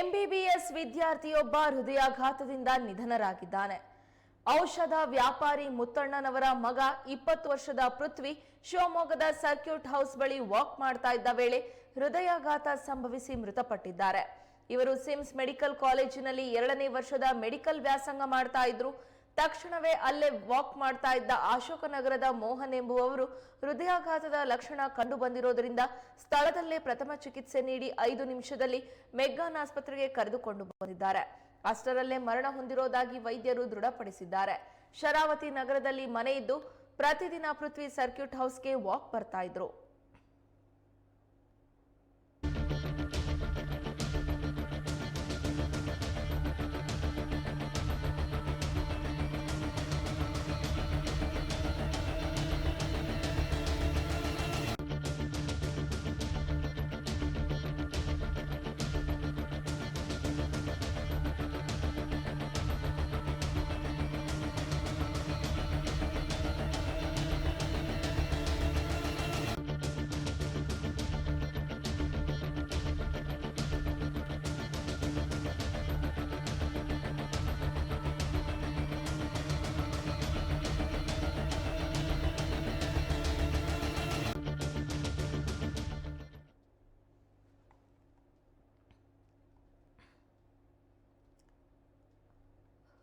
MBBS ವಿದ್ಯಾರ್ಥಿಯೊಬ್ಬ ಹೃದಯಾಘಾತದಿಂದ ನಿಧನರಾಗಿದ್ದಾನೆ. ಔಷಧ ವ್ಯಾಪಾರಿ ಮುತ್ತಣ್ಣನವರ ಮಗ ಇಪ್ಪತ್ತು ವರ್ಷದ ಪೃಥ್ವಿ ಶಿವಮೊಗ್ಗದ ಸರ್ಕ್ಯೂಟ್ ಹೌಸ್ ಬಳಿ ವಾಕ್ ಮಾಡ್ತಾ ಇದ್ದ ವೇಳೆ ಹೃದಯಾಘಾತ ಸಂಭವಿಸಿ ಮೃತಪಟ್ಟಿದ್ದಾರೆ. ಇವರು ಸಿಮ್ಸ್ ಮೆಡಿಕಲ್ ಕಾಲೇಜಿನಲ್ಲಿ ಎರಡನೇ ವರ್ಷದ ಮೆಡಿಕಲ್ ವ್ಯಾಸಂಗ ಮಾಡ್ತಾ ಇದ್ರು. ತಕ್ಷಣವೇ ಅಲ್ಲೇ ವಾಕ್ ಮಾಡ್ತಾ ಇದ್ದ ಅಶೋಕನಗರದ ಮೋಹನ್ ಎಂಬುವವರು ಹೃದಯಾಘಾತದ ಲಕ್ಷಣ ಕಂಡು ಬಂದಿರೋದ್ರಿಂದ ಸ್ಥಳದಲ್ಲೇ ಪ್ರಥಮ ಚಿಕಿತ್ಸೆ ನೀಡಿ ಐದು ನಿಮಿಷದಲ್ಲಿ ಮೆಗ್ಗಾನ್ ಆಸ್ಪತ್ರೆಗೆ ಕರೆದುಕೊಂಡು ಬಂದಿದ್ದಾರೆ. ಅಷ್ಟರಲ್ಲೇ ಮರಣ ಹೊಂದಿರೋದಾಗಿ ವೈದ್ಯರು ದೃಢಪಡಿಸಿದ್ದಾರೆ. ಶರಾವತಿ ನಗರದಲ್ಲಿ ಮನೆ ಇದ್ದು ಪ್ರತಿದಿನ ಪೃಥ್ವಿ ಸರ್ಕ್ಯೂಟ್ ಹೌಸ್ಗೆ ವಾಕ್ ಬರ್ತಾ ಇದ್ರು.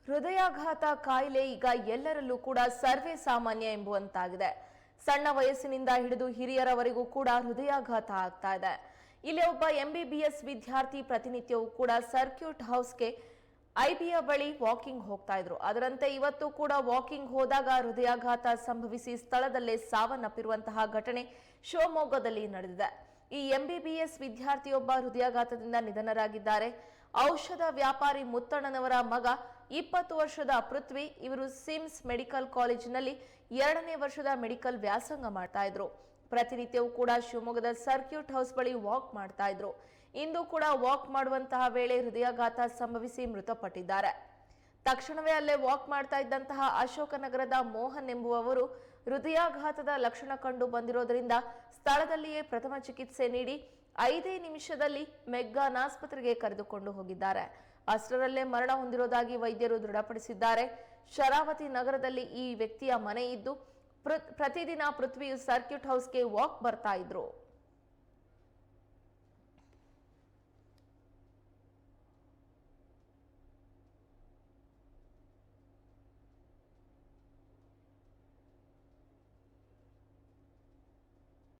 ಹೃದಯಾಘಾತ ಕಾಯಿಲೆ ಈಗ ಎಲ್ಲರಲ್ಲೂ ಕೂಡ ಸರ್ವೇ ಸಾಮಾನ್ಯ ಎಂಬುವಂತಾಗಿದೆ. ಸಣ್ಣ ವಯಸ್ಸಿನಿಂದ ಹಿಡಿದು ಹಿರಿಯರವರೆಗೂ ಕೂಡ ಹೃದಯಾಘಾತ ಆಗ್ತಾ ಇದೆ. ಇಲ್ಲಿ ಒಬ್ಬ ಎಂಬಿಬಿಎಸ್ ವಿದ್ಯಾರ್ಥಿ ಪ್ರತಿನಿತ್ಯವೂ ಕೂಡ ಸರ್ಕ್ಯೂಟ್ ಹೌಸ್ಗೆ ಐಬಿಯ ಬಳಿ ವಾಕಿಂಗ್ ಹೋಗ್ತಾ ಇದ್ರು. ಅದರಂತೆ ಇವತ್ತು ಕೂಡ ವಾಕಿಂಗ್ ಹೋದಾಗ ಹೃದಯಾಘಾತ ಸಂಭವಿಸಿ ಸ್ಥಳದಲ್ಲೇ ಸಾವನ್ನಪ್ಪಿರುವಂತಹ ಘಟನೆ ಶಿವಮೊಗ್ಗದಲ್ಲಿ ನಡೆದಿದೆ. ಈ ಎಂಬಿಬಿಎಸ್ ವಿದ್ಯಾರ್ಥಿಯೊಬ್ಬ ಹೃದಯಾಘಾತದಿಂದ ನಿಧನರಾಗಿದ್ದಾರೆ. ಔಷಧ ವ್ಯಾಪಾರಿ ಮುತ್ತಣ್ಣನವರ ಮಗ ಇಪ್ಪತ್ತು ವರ್ಷದ ಪೃಥ್ವಿ ಇವರು ಸಿಮ್ಸ್ ಮೆಡಿಕಲ್ ಕಾಲೇಜಿನಲ್ಲಿ ಎರಡನೇ ವರ್ಷದ ಮೆಡಿಕಲ್ ವ್ಯಾಸಂಗ ಮಾಡ್ತಾ ಇದ್ರು. ಪ್ರತಿನಿತ್ಯವೂ ಕೂಡ ಶಿವಮೊಗ್ಗದ ಸರ್ಕ್ಯೂಟ್ ಹೌಸ್ ಬಳಿ ವಾಕ್ ಮಾಡ್ತಾ ಇದ್ರು. ಇಂದು ಕೂಡ ವಾಕ್ ಮಾಡುವಂತಹ ವೇಳೆ ಹೃದಯಾಘಾತ ಸಂಭವಿಸಿ ಮೃತಪಟ್ಟಿದ್ದಾರೆ. ತಕ್ಷಣವೇ ಅಲ್ಲೇ ವಾಕ್ ಮಾಡ್ತಾ ಇದ್ದಂತಹ ಅಶೋಕನಗರದ ಮೋಹನ್ ಎಂಬುವವರು ಹೃದಯಾಘಾತದ ಲಕ್ಷಣ ಕಂಡು ಬಂದಿರೋದರಿಂದ ಸ್ಥಳದಲ್ಲಿಯೇ ಪ್ರಥಮ ಚಿಕಿತ್ಸೆ ನೀಡಿ ಐದೇ ನಿಮಿಷದಲ್ಲಿ ಮೆಗ್ಗಾನ್ ಆಸ್ಪತ್ರೆಗೆ ಕರೆದುಕೊಂಡು ಹೋಗಿದ್ದಾರೆ. ಅಷ್ಟರಲ್ಲೇ ಮರಣ ಹೊಂದಿರುವುದಾಗಿ ವೈದ್ಯರು ದೃಢಪಡಿಸಿದ್ದಾರೆ. ಶರಾವತಿ ನಗರದಲ್ಲಿ ಈ ವ್ಯಕ್ತಿಯ ಮನೆ ಇದ್ದು ಪ್ರತಿದಿನ ಪೃಥ್ವಿಯು ಸರ್ಕ್ಯೂಟ್ ಹೌಸ್ಗೆ ವಾಕ್ ಬರ್ತಾ ಇದ್ರು.